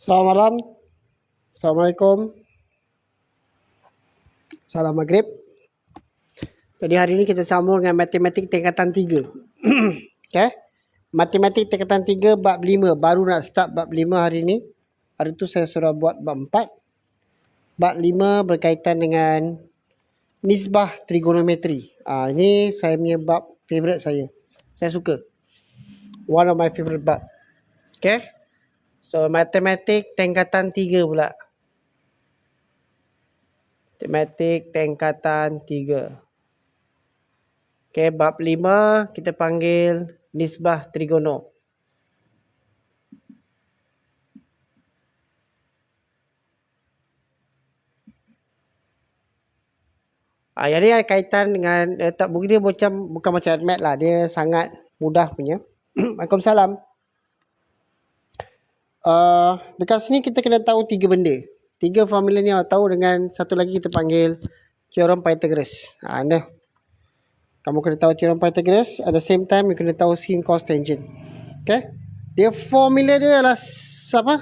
Selamat malam. Assalamualaikum. Salam maghrib. Jadi hari ini kita sambung dengan matematik tingkatan 3. okay. Matematik tingkatan 3 bab 5. Baru nak start bab 5 hari ini. Hari tu saya sudah buat bab 4. Bab 5 berkaitan dengan nisbah trigonometri. Ah ini saya punya bab favorite saya. Saya suka. One of my favorite bab. Okay. So matematik tingkatan 3 pula. Matematik tingkatan 3. Okay, bab 5 kita panggil nisbah trigono. Ah, yang ni ada kaitan dengan eh, tak buku dia macam bukan macam mat lah. Dia sangat mudah punya. Waalaikumsalam. Uh, dekat sini kita kena tahu tiga benda. Tiga formula ni awak tahu dengan satu lagi kita panggil teorem Pythagoras. Ha, anda. Kamu kena tahu teorem Pythagoras. At the same time, you kena tahu sin, cos, tangent. Okay. Dia formula dia adalah apa?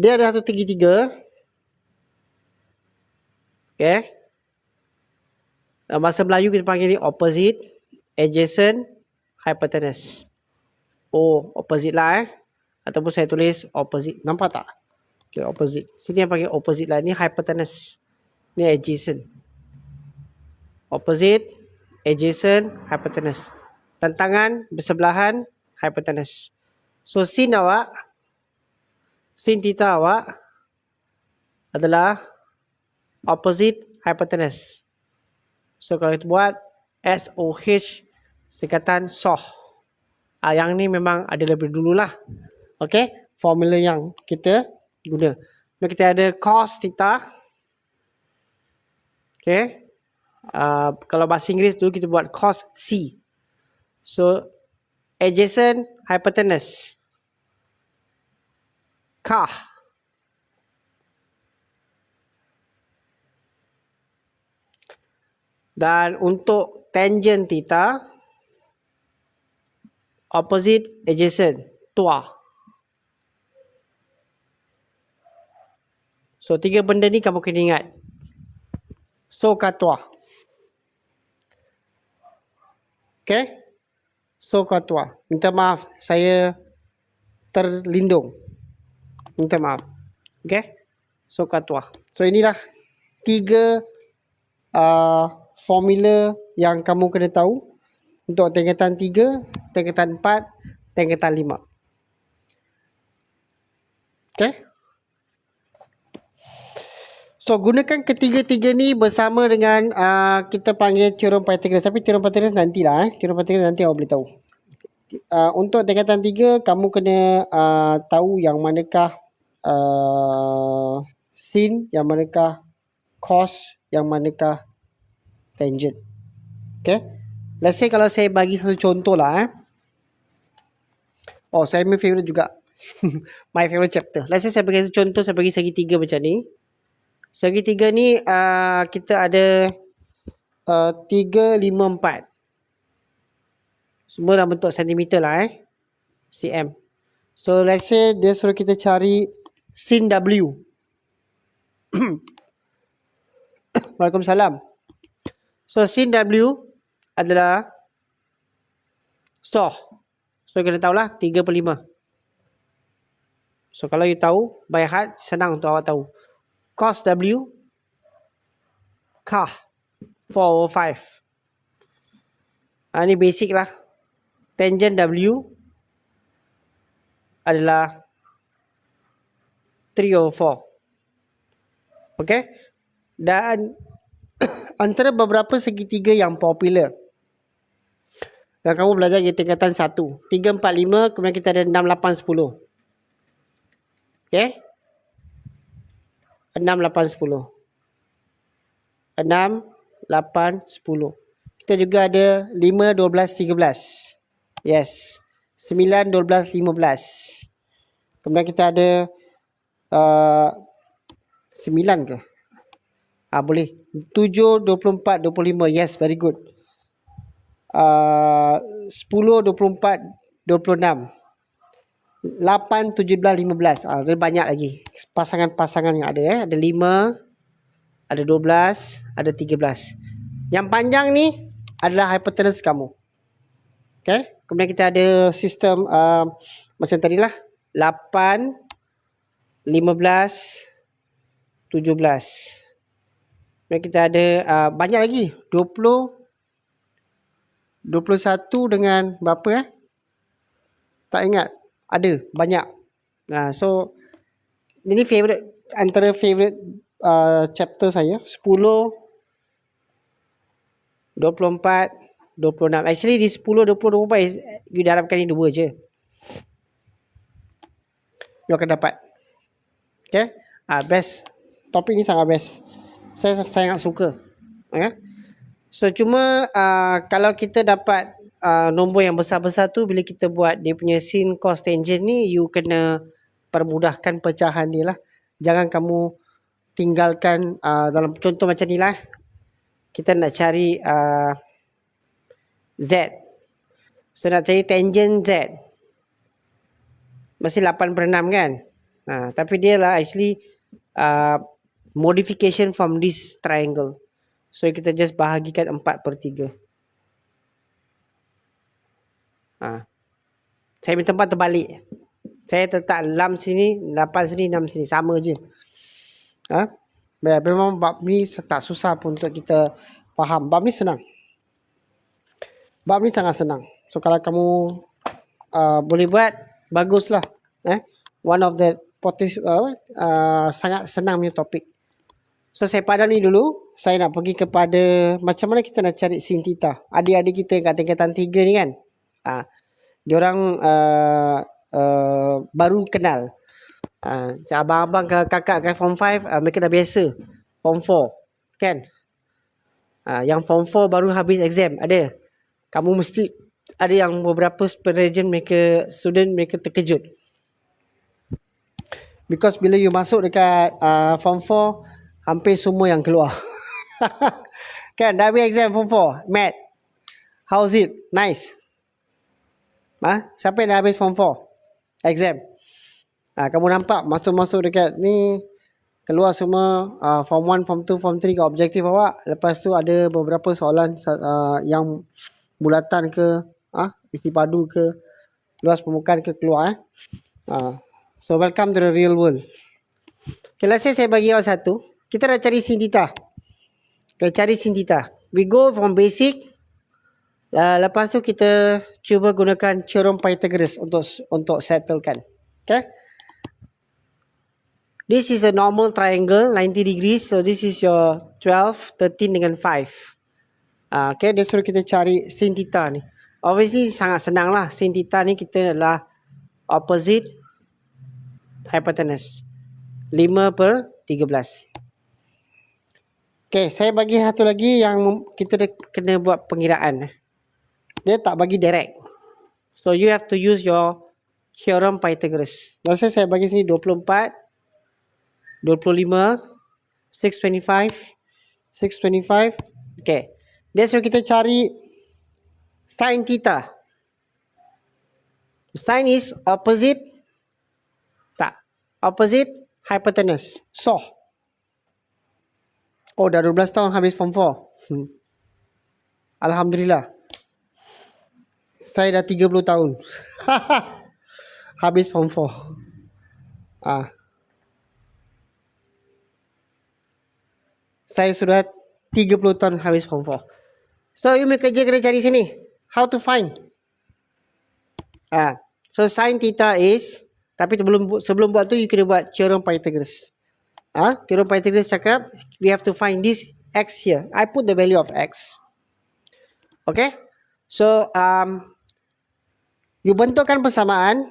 Dia ada satu tiga tiga. Okay. Dalam bahasa Melayu kita panggil ni opposite, adjacent, hypotenuse. Oh, opposite lah eh. Ataupun saya tulis opposite. Nampak tak? Okay, opposite. Sini yang panggil opposite lah. Ni hypotenuse. Ni adjacent. Opposite, adjacent, hypotenuse. Tantangan, bersebelahan, hypotenuse. So, sin awak, sin theta awak adalah opposite hypotenuse. So, kalau kita buat SOH singkatan SOH. Yang ni memang ada lebih dulu Okay, formula yang kita guna. Dan kita ada cos theta. Okay. Uh, kalau bahasa Inggeris dulu kita buat cos C. So, adjacent hypotenuse. Kah. Dan untuk tangent theta, opposite adjacent, tuah. So tiga benda ni kamu kena ingat. So katwa. Okay. So katwa. Minta maaf saya terlindung. Minta maaf. Okay. So katwa. So inilah tiga uh, formula yang kamu kena tahu untuk tingkatan tiga, tingkatan empat, tingkatan lima. Okay. So gunakan ketiga-tiga ni bersama dengan uh, kita panggil teorem Pythagoras. Tapi teorem Pythagoras nantilah eh. Teorem Pythagoras nanti awak boleh tahu. Uh, untuk tingkatan tiga, kamu kena uh, tahu yang manakah uh, sin, yang manakah cos, yang manakah tangent. Okay. Let's say kalau saya bagi satu contoh lah eh. Oh, saya my favorite juga. my favorite chapter. Let's say saya bagi satu contoh, saya bagi segi tiga macam ni. Segitiga ni uh, kita ada uh, tiga, lima, empat. Semua dalam bentuk sentimeter lah eh. cm. So let's say dia suruh kita cari sin W. Waalaikumsalam. So sin W adalah soh. So kita tahulah 3 per 5. So kalau you tahu, by heart, senang untuk awak tahu cos W kah 4 over 5. Ha, ini basic lah. Tangent W adalah 3 over 4. Okay. Dan antara beberapa segitiga yang popular. Dan kamu belajar di tingkatan 1. 3, 4, 5. Kemudian kita ada 6, 8, 10. Okay. 6, 8, 10. 6, 8, 10. Kita juga ada 5, 12, 13. Yes. 9, 12, 15. Kemudian kita ada uh, 9 ke? Ah boleh. 7, 24, 25. Yes, very good. Uh, 10, 24, 26. 15, 8, 17, 15. Ah, ada banyak lagi. Pasangan-pasangan yang ada. Eh. Ada 5, ada 12, ada 13. Yang panjang ni adalah hypotenuse kamu. Okay. Kemudian kita ada sistem uh, macam tadi lah. 8, 15, 17. Kemudian kita ada uh, banyak lagi. 20, 21 dengan berapa eh? Tak ingat. Ada banyak. Nah, so ini favorite antara favorite uh, chapter saya 10 24 26. Actually di 10 20 24 is, you darabkan ni dua je. You akan dapat. Okay? Ah best. Topik ni sangat best. Saya sangat suka. Okay? So cuma uh, kalau kita dapat uh, nombor yang besar-besar tu bila kita buat dia punya sin cos tangent ni you kena permudahkan pecahan dia lah. Jangan kamu tinggalkan uh, dalam contoh macam ni lah. Kita nak cari uh, Z. So nak cari tangent Z. Masih 8 per 6 kan? Uh, tapi dia lah actually uh, modification from this triangle. So kita just bahagikan 4 per 3. Ha. Saya minta tempat terbalik. Saya letak lam sini, 8 sini, 6 sini. Sama je. Ha? Memang bab ni tak susah pun untuk kita faham. Bab ni senang. Bab ni sangat senang. So kalau kamu uh, boleh buat, baguslah. Eh? One of the potis, uh, uh, sangat senang punya topik. So saya padam ni dulu. Saya nak pergi kepada macam mana kita nak cari sin theta. Adik-adik kita kat tingkatan tiga ni kan. Ha, diorang uh, uh, baru kenal. Uh, abang-abang ke kakak ke form 5 uh, mereka dah biasa. Form 4 kan. Uh, yang form 4 baru habis exam ada. Kamu mesti ada yang beberapa region mereka student mereka terkejut. Because bila you masuk dekat uh, form 4 hampir semua yang keluar. kan, dah habis exam form 4, math. How's it? Nice. Ha? Siapa yang dah habis form 4? Exam. Ha, kamu nampak masuk-masuk dekat ni, keluar semua uh, form 1, form 2, form 3 ke objektif awak. Lepas tu ada beberapa soalan uh, yang bulatan ke, uh, isi padu ke, luas permukaan ke keluar. Eh? Uh, so, welcome to the real world. Okay, say saya bagi awak satu. Kita nak cari sin theta. Kita cari sin theta. We go from basic. Uh, lepas tu kita cuba gunakan theorem Pythagoras untuk untuk settlekan. Okay. This is a normal triangle 90 degrees. So this is your 12, 13 dengan 5. Uh, ah, okay. Dia suruh kita cari sin theta ni. Obviously sangat senang lah. Sin theta ni kita adalah opposite hypotenuse. 5 per 13. Okay, saya bagi satu lagi yang kita kena buat pengiraan. Dia tak bagi direct. So, you have to use your theorem Pythagoras. Masa saya bagi sini 24, 25, 625, 625. Okay. Dia suruh kita cari sin theta. Sin is opposite. Tak. Opposite hypotenuse. So, Oh dah 12 tahun habis form 4. Hmm. Alhamdulillah. Saya dah 30 tahun. habis form 4. Ah. Saya sudah 30 tahun habis form 4. So you make kerja kena cari sini. How to find? Ah. So sin theta is tapi sebelum sebelum buat tu you kena buat theorem Pythagoras. Ah, ha? Theorem Pythagoras cakap we have to find this x here. I put the value of x. Okay. So um, you bentukkan persamaan.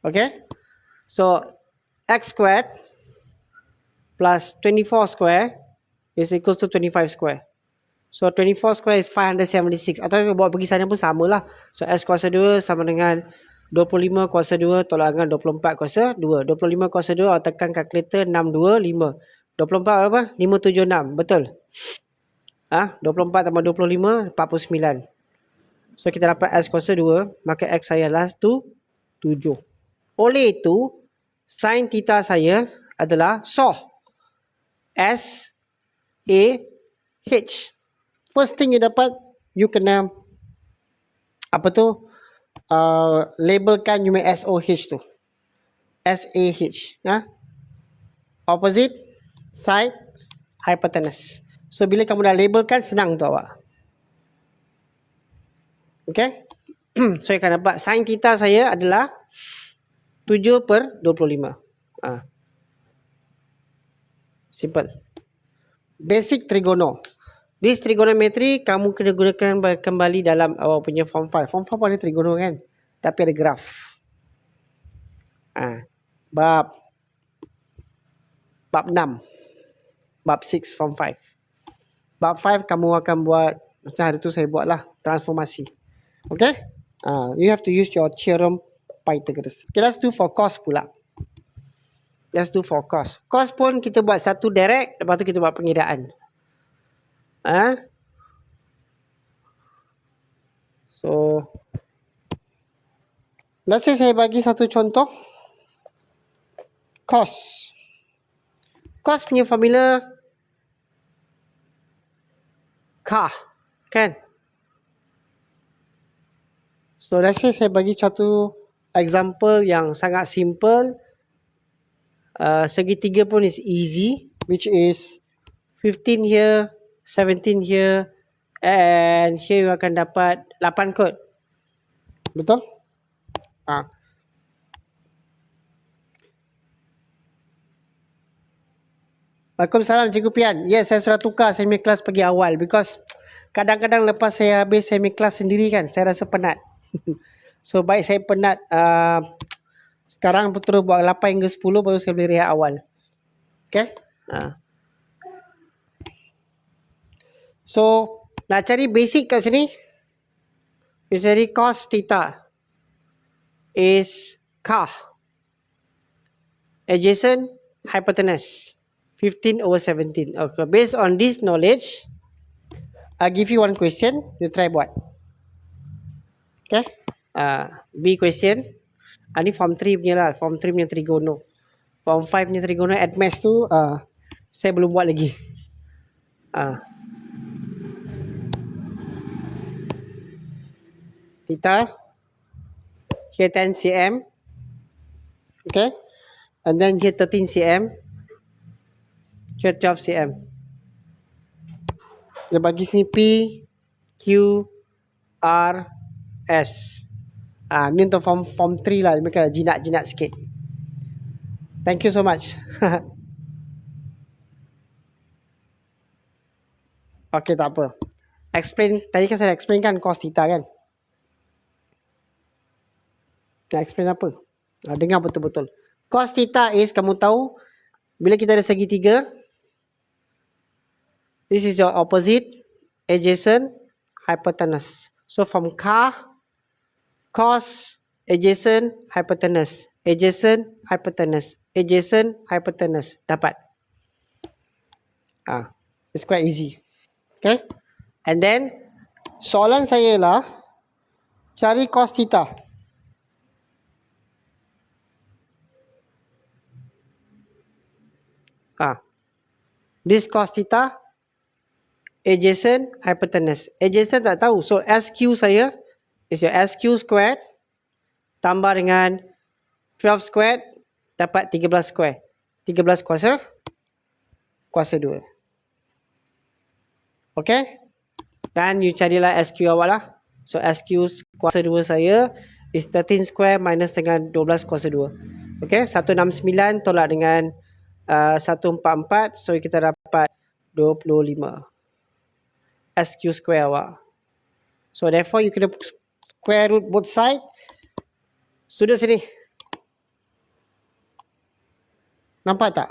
Okay. So x squared plus 24 square is equal to 25 square. So 24 square is 576. Atau buat pergi sana pun sama lah. So x kuasa 2 sama dengan 25 kuasa 2 tolak dengan 24 kuasa 2. 25 kuasa 2 awak tekan kalkulator 625. 24 apa? 576. Betul? Ah, ha? 24 tambah 25 49. So kita dapat S kuasa 2. Maka X saya adalah tu 7. Oleh itu, sin theta saya adalah SOH. S A H. First thing you dapat, you kena apa tu? Uh, labelkan you S O H tu. S A H. Ha? Opposite side hypotenuse. So bila kamu dah labelkan senang tu awak. Okay. so, you akan dapat sin theta saya adalah 7 per 25. Ha. Simple. Basic trigono. This trigonometry kamu kena gunakan kembali dalam awak punya form 5. Form 5 pun ada trigono kan? Tapi ada graf. Ha. Bab bab 6. Bab 6 form 5. Bab 5 kamu akan buat macam hari tu saya buat lah transformasi. Okay. Uh, you have to use your theorem Pythagoras. Okay, let's do for cos pula. Let's do for cos. Cos pun kita buat satu direct, lepas tu kita buat pengiraan. Ah, uh? So, let's say saya bagi satu contoh. Cos. Cos punya formula K. Kan? So rasa saya bagi satu example yang sangat simple. Uh, segitiga pun is easy. Which is 15 here, 17 here. And here you akan dapat 8 kot. Betul? Ah. Waalaikumsalam Cikgu Pian. Yes, saya sudah tukar semi kelas pergi awal because kadang-kadang lepas saya habis semi kelas sendiri kan, saya rasa penat. so baik saya penat uh, sekarang terus buat 8 hingga 10 baru saya boleh rehat awal. Okay. Uh. So nak cari basic kat sini. You cari cos theta is k adjacent hypotenuse 15 over 17. Okay. Based on this knowledge, I give you one question. You try buat. Okay. Uh, B question. Uh, ni form 3 punya lah. Form 3 punya trigono. Form 5 punya trigono at math tu uh, saya belum buat lagi. Uh. Theta. Here 10 cm. Okay. And then here 13 cm. Here 12 cm. Dia bagi sini P, Q, R, S. Ah, ni untuk form form 3 lah. Mereka jinak-jinak sikit. Thank you so much. okay, tak apa. Explain. Tadi kan saya explain kan cos theta kan. Nak explain apa? Ah, dengar betul-betul. Cos theta is, kamu tahu, bila kita ada segitiga, this is your opposite, adjacent, hypotenuse. So from K cos adjacent hypotenuse. Adjacent hypotenuse. Adjacent hypotenuse. Dapat. Ah it's quite easy. Okay? And then soalan saya lah cari cos theta. Ah this cos theta adjacent hypotenuse adjacent tak tahu so SQ saya is your SQ squared tambah dengan 12 squared dapat 13 square. 13 kuasa kuasa 2. Okay. Dan you carilah SQ awak lah. So SQ kuasa 2 saya is 13 square minus dengan 12 kuasa 2. Okay. 169 tolak dengan uh, 144. So kita dapat 25. SQ square awak. So therefore you kena square root both side. Sudut sini. Nampak tak?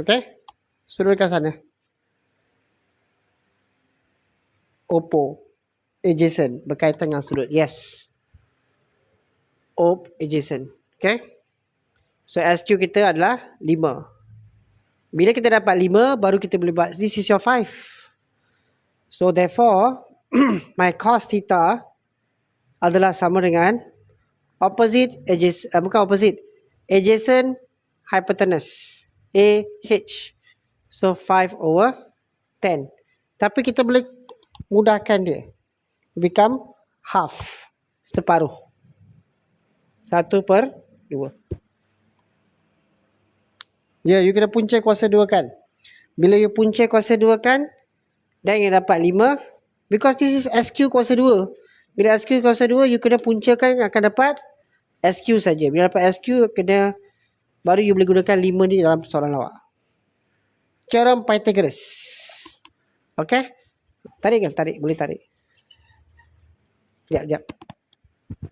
Okay. Sudut ke sana. Oppo. Adjacent. Berkaitan dengan sudut. Yes. Op adjacent. Okay. So SQ kita adalah 5. Bila kita dapat 5, baru kita boleh buat. This is your 5. So therefore, my cos theta adalah sama dengan opposite adjacent, uh, bukan opposite, adjacent hypotenuse. AH. So 5 over 10. Tapi kita boleh mudahkan dia. Become half. Separuh. 1 per 2. Ya, yeah, you kena punca kuasa 2 kan. Bila you punca kuasa 2 kan, dan you dapat 5. Because this is SQ kuasa 2. Bila SQ kuasa 2, you kena puncakan akan dapat SQ saja. Bila dapat SQ, kena baru you boleh gunakan 5 ni dalam soalan lawak. Theorem Pythagoras. Okay? Tarik ke? Tarik. Boleh tarik. Sekejap, sekejap.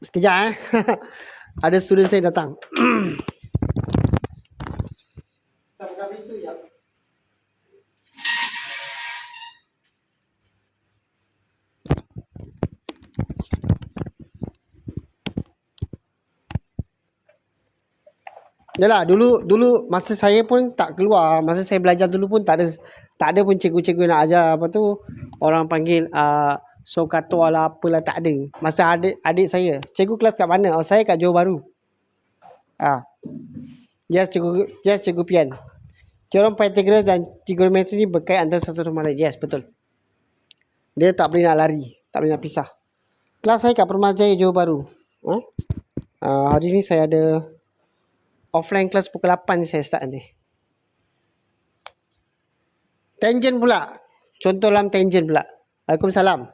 Sekejap eh. Ada student saya datang. Yalah dulu dulu masa saya pun tak keluar. Masa saya belajar dulu pun tak ada tak ada pun cikgu-cikgu nak ajar. Apa tu orang panggil uh, Sokato lah apalah tak ada. Masa adik adik saya. Cikgu kelas kat mana? Oh saya kat Johor Baru ah. Yes cikgu yes cikgu Pian Teorem Pythagoras dan trigonometri ni berkait antara satu sama lain yes betul dia tak boleh nak lari tak boleh nak pisah kelas saya kat Permas Jaya Johor Baru huh? uh, hari ni saya ada offline class pukul 8 saya start nanti. Tangent pula. Contoh dalam tangent pula. Waalaikumsalam.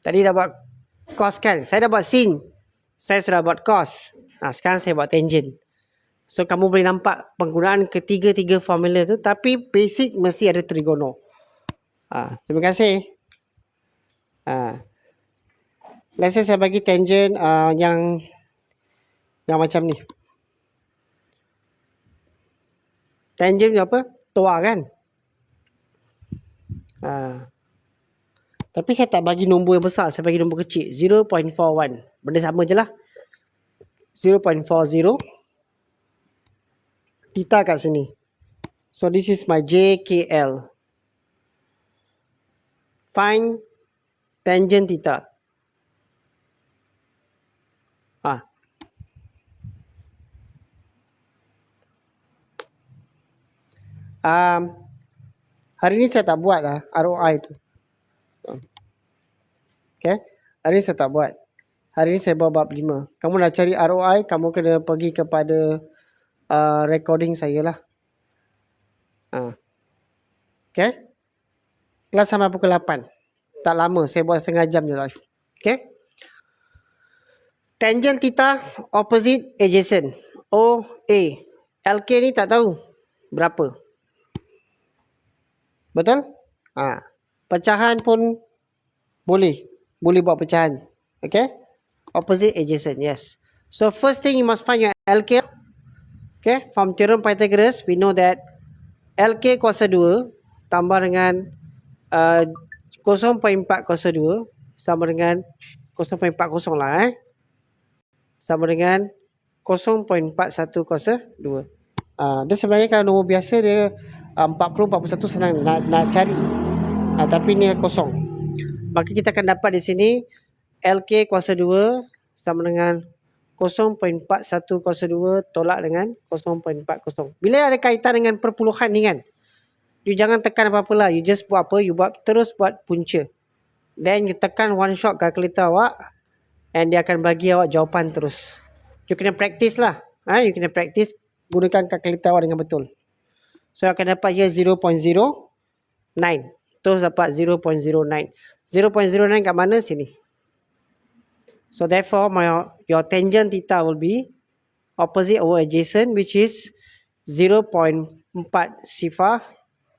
Tadi dah buat cos kan? Saya dah buat sin. Saya sudah buat cos. Nah, sekarang saya buat tangent. So, kamu boleh nampak penggunaan ketiga-tiga formula tu. Tapi basic mesti ada trigono. Ha, terima kasih. Ha. Let's say saya bagi tangent uh, yang yang macam ni. Tangent apa? Tua kan? Ha. Tapi saya tak bagi nombor yang besar. Saya bagi nombor kecil. 0.41. Benda sama je lah. 0.40. Theta kat sini. So this is my JKL. Find tangent theta. um, hari ni saya tak buat lah ROI tu. Okay. Hari ni saya tak buat. Hari ni saya buat bab 5. Kamu nak cari ROI, kamu kena pergi kepada uh, recording saya lah. Uh. Okay. Kelas sampai pukul 8. Tak lama, saya buat setengah jam je live. Okay. Tangent theta opposite adjacent. OA. LK ni tak tahu berapa. Betul? Ha. Pecahan pun boleh. Boleh buat pecahan. Okay? Opposite adjacent. Yes. So first thing you must find your LK. Okay? From theorem Pythagoras, we know that LK kuasa 2 tambah dengan uh, 0.4 kuasa 2 sama dengan 0.40 lah eh. Sama dengan 0.41 kuasa 2. Uh, dia sebenarnya kalau nombor biasa dia 40 41 senang nak nak cari. Uh, tapi ni kosong. Maka kita akan dapat di sini LK kuasa 2 sama dengan 0.41 kuasa 2 tolak dengan 0.40. Bila ada kaitan dengan perpuluhan ni kan. You jangan tekan apa-apa lah. You just buat apa? You buat terus buat punca. Then you tekan one shot calculator awak. And dia akan bagi awak jawapan terus. You kena practice lah. Ha? You kena practice gunakan calculator awak dengan betul. So akan dapat here 0.09. Terus dapat 0.09. 0.09 kat mana? Sini. So therefore my your tangent theta will be opposite over adjacent which is 0.4 sifar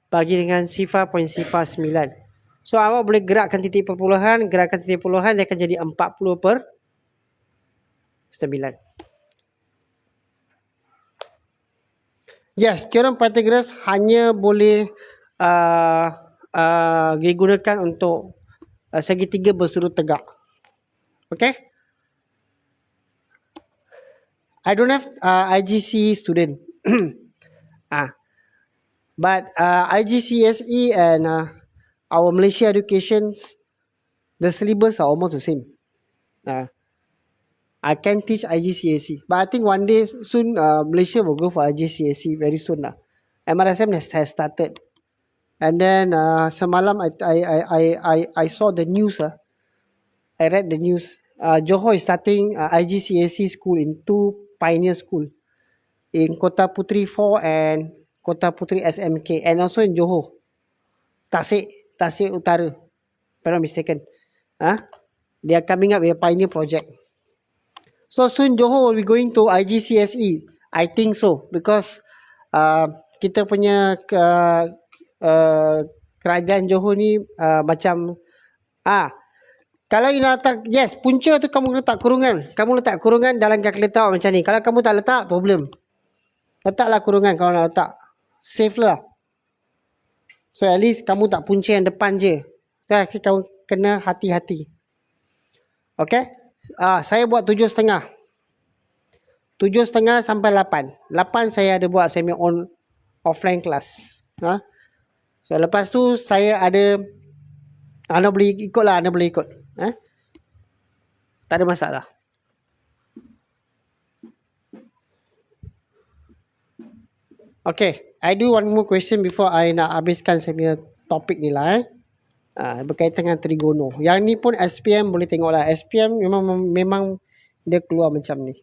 bagi dengan sifar point sifar 9. So awak boleh gerakkan titik perpuluhan, gerakkan titik perpuluhan dia akan jadi 40 per 9. Yes, teorem Pythagoras hanya boleh uh, uh, digunakan untuk uh, segitiga bersudut tegak. Okay? I don't have uh, IGC student. ah, But uh, IGCSE and uh, our Malaysia educations, the syllabus are almost the same. Uh, I can teach IGCSE. But I think one day soon uh, Malaysia will go for IGCSE very soon lah. MRSM has, has started. And then uh, semalam I, I I I I saw the news ah. I read the news. Uh, Johor is starting uh, IGCSE school in two pioneer school in Kota Putri 4 and Kota Putri SMK and also in Johor. Tasik, Tasik Utara. If I'm not mistaken. Huh? They are coming up with a pioneer project. So soon Johor will be going to IGCSE. I think so because uh, kita punya uh, uh, kerajaan Johor ni uh, macam ah kalau you nak letak yes punca tu kamu letak kurungan kamu letak kurungan dalam kalkulator macam ni kalau kamu tak letak problem letaklah kurungan kalau nak letak safe lah. So at least kamu tak punca yang depan je. So kamu kena hati-hati. Okay. Ah, saya buat tujuh setengah. Tujuh setengah sampai lapan. Lapan saya ada buat semi on offline class. Ha? So lepas tu saya ada anda boleh ikut lah, anda boleh ikut. Eh? Tak ada masalah. Okay. I do one more question before I nak habiskan saya punya topik ni lah eh. Uh, berkaitan dengan Trigono. Yang ni pun SPM boleh tengok lah. SPM memang memang dia keluar macam ni.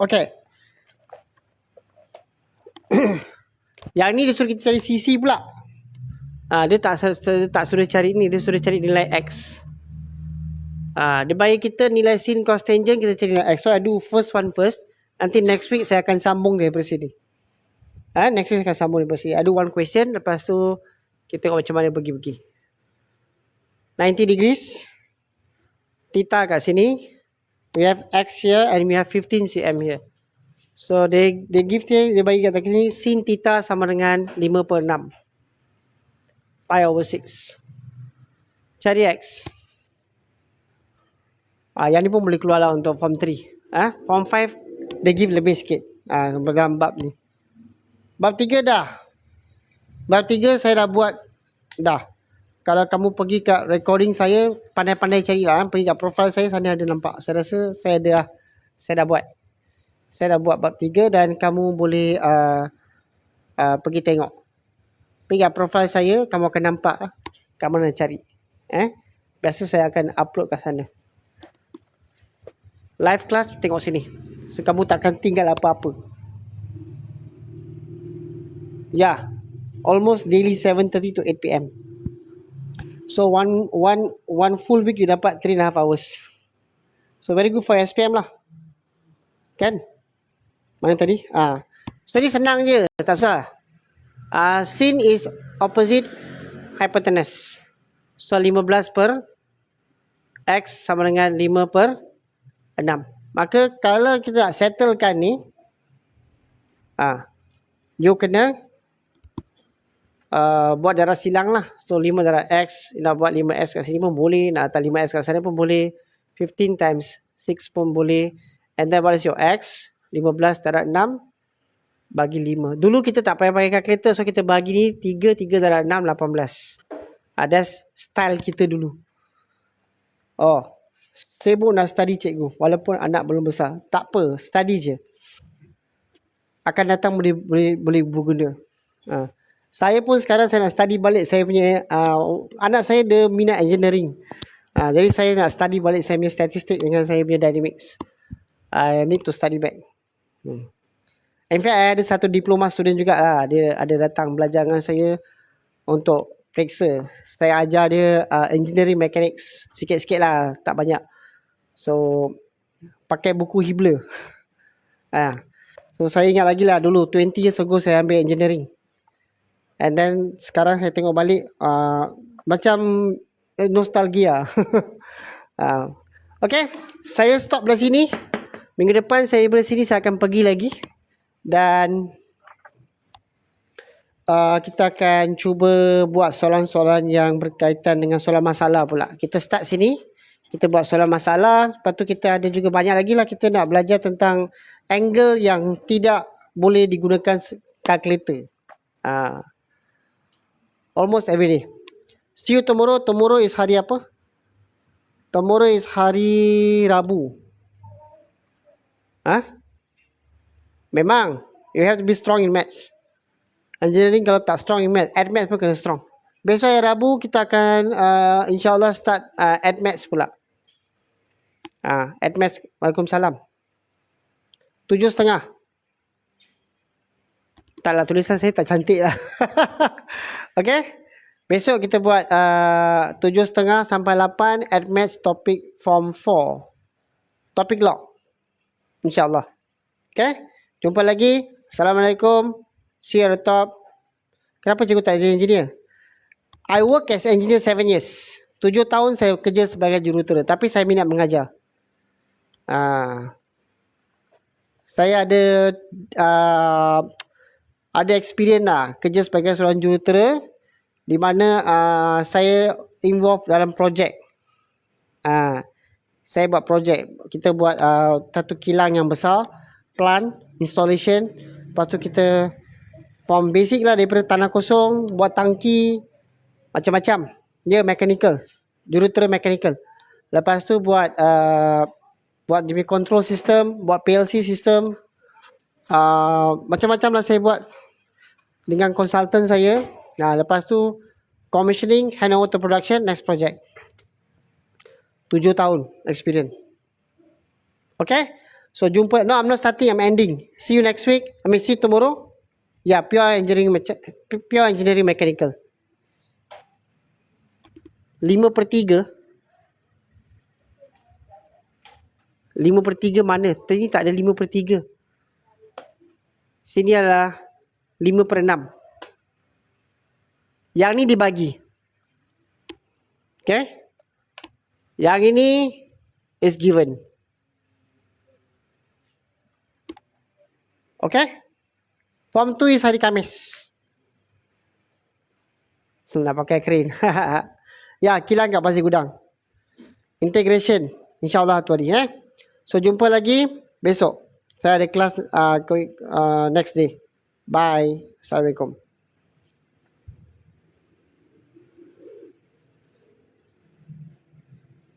Okay. Yang ni dia suruh kita cari CC pula. Uh, dia tak tak suruh cari ni. Dia suruh cari nilai X. Uh, dia bagi kita nilai sin cos tangent. Kita cari nilai X. So I do first one first. Nanti next week saya akan sambung daripada sini. Ha, next week saya akan sambung daripada sini. Ada one question. Lepas tu kita tengok macam mana pergi-pergi. 90 degrees. Theta kat sini. We have X here and we have 15 cm here. So they they give dia dia bagi kat sini sin theta sama dengan 5 per 6. 5 over 6. Cari X. Ah, yang ni pun boleh keluar lah untuk form 3. Ah, form 5 dia give lebih sikit. Ah ha, dalam bab ni. Bab tiga dah. Bab tiga saya dah buat dah. Kalau kamu pergi kat recording saya, pandai-pandai cari lah. Pergi kat profile saya, sana ada nampak. Saya rasa saya dah, saya dah buat. Saya dah buat bab tiga dan kamu boleh uh, uh, pergi tengok. Pergi kat profile saya, kamu akan nampak kat mana cari. Eh? Biasa saya akan upload kat sana. Live class, tengok sini. So kamu takkan tinggal apa-apa. Ya. Yeah. Almost daily 7:30 to 8 PM. So one one one full week you dapat 3 and a half hours. So very good for SPM lah. Kan? Mana tadi? Ah. So ni senang je, tak usah. Uh, sin is opposite hypotenuse. So 15 per x sama dengan 5 per 6. Maka kalau kita nak settlekan ni ah you kena uh, buat darah silang lah. So 5 darah X, nak buat 5S kat sini pun boleh. Nak atas 5S kat sana pun boleh. 15 times 6 pun boleh. And then what is your X? 15 darah 6 bagi 5. Dulu kita tak payah pakai kalkulator. So kita bagi ni 3, 3 darah 6, 18. Uh, that's style kita dulu. Oh, Sibuk nak study cikgu walaupun anak belum besar. Tak apa, study je. Akan datang boleh boleh boleh berguna. Ha. Saya pun sekarang saya nak study balik saya punya uh, anak saya dia minat engineering. Ha, jadi saya nak study balik saya punya statistik dengan saya punya dynamics. I need to study back. Hmm. In fact, I ada satu diploma student juga lah. Dia ada datang belajar dengan saya untuk periksa. Saya ajar dia uh, engineering mechanics sikit-sikit lah, tak banyak. So, pakai buku Hibla. uh, so, saya ingat lagi lah dulu, 20 years ago saya ambil engineering. And then, sekarang saya tengok balik, uh, macam nostalgia. uh, okay, saya stop dari sini. Minggu depan saya dari sini, saya akan pergi lagi. Dan uh, kita akan cuba buat soalan-soalan yang berkaitan dengan soalan masalah pula. Kita start sini. Kita buat soalan masalah. Lepas tu kita ada juga banyak lagi lah kita nak belajar tentang angle yang tidak boleh digunakan calculator. Ah. Almost every day. See you tomorrow. Tomorrow is hari apa? Tomorrow is hari Rabu. Ah? Memang. You have to be strong in maths. Engineering kalau tak strong in maths, add maths pun kena strong. Besok hari Rabu kita akan uh, insyaAllah start uh, add maths pula. Ah, uh, add maths. Waalaikumsalam. Tujuh setengah. Taklah tulisan saya tak cantik lah. okay. Besok kita buat uh, tujuh setengah sampai lapan add maths topik form 4. Topik log. InsyaAllah. Okay. Jumpa lagi. Assalamualaikum. See you at the top. Kenapa cikgu tak jadi engineer? I work as engineer 7 years. 7 tahun saya kerja sebagai jurutera. Tapi saya minat mengajar. Uh, saya ada uh, ada experience lah kerja sebagai seorang jurutera di mana uh, saya involve dalam projek. Uh, saya buat projek. Kita buat uh, satu kilang yang besar, plant, installation. Lepas tu kita form basic lah daripada tanah kosong, buat tangki, macam-macam. Dia mechanical. Jurutera mechanical. Lepas tu buat uh, buat demi control system, buat PLC system. Uh, macam-macam lah saya buat dengan konsultan saya. Nah, lepas tu commissioning, handover to production, next project. Tujuh tahun experience. Okay? So jumpa. No, I'm not starting. I'm ending. See you next week. I mean, see you tomorrow. Yeah, pure engineering, pure engineering mechanical. Lima per tiga. Lima per tiga mana? Tadi tak ada lima per tiga. Sini adalah lima per enam. Yang ni dibagi. Okay. Yang ini is given. Okay? Form 2 is hari Kamis. Nak pakai crane. ya, kilang kat pasir gudang. Integration. InsyaAllah tu hari. Eh? So, jumpa lagi besok. Saya ada kelas uh, uh, next day. Bye. Assalamualaikum.